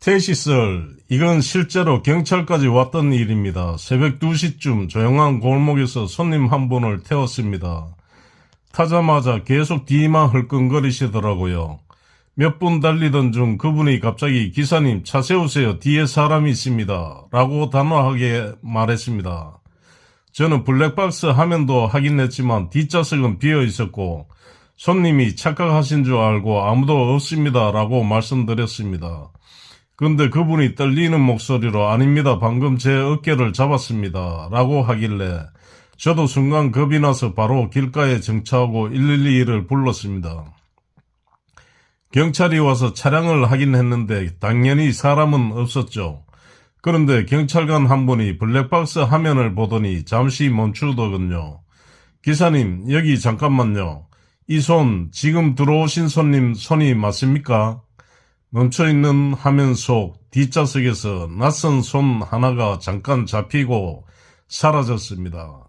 테시설, 이건 실제로 경찰까지 왔던 일입니다. 새벽 2시쯤 조용한 골목에서 손님 한 분을 태웠습니다. 타자마자 계속 뒤만 흘끈거리시더라고요. 몇 분 달리던 중 그분이 갑자기 기사님 차 세우세요. 뒤에 사람이 있습니다. 라고 단호하게 말했습니다. 저는 블랙박스 화면도 확인했지만 뒷좌석은 비어 있었고 손님이 착각하신 줄 알고 아무도 없습니다. 라고 말씀드렸습니다. 근데 그분이 떨리는 목소리로 아닙니다. 방금 제 어깨를 잡았습니다. 라고 하길래 저도 순간 겁이 나서 바로 길가에 정차하고 112를 불렀습니다. 경찰이 와서 차량을 확인했는데 당연히 사람은 없었죠. 그런데 경찰관 한 분이 블랙박스 화면을 보더니 잠시 멈추더군요. 기사님, 여기 잠깐만요. 이 손, 지금 들어오신 손님 손이 맞습니까? 멈춰있는 화면 속 뒷좌석에서 낯선 손 하나가 잠깐 잡히고 사라졌습니다.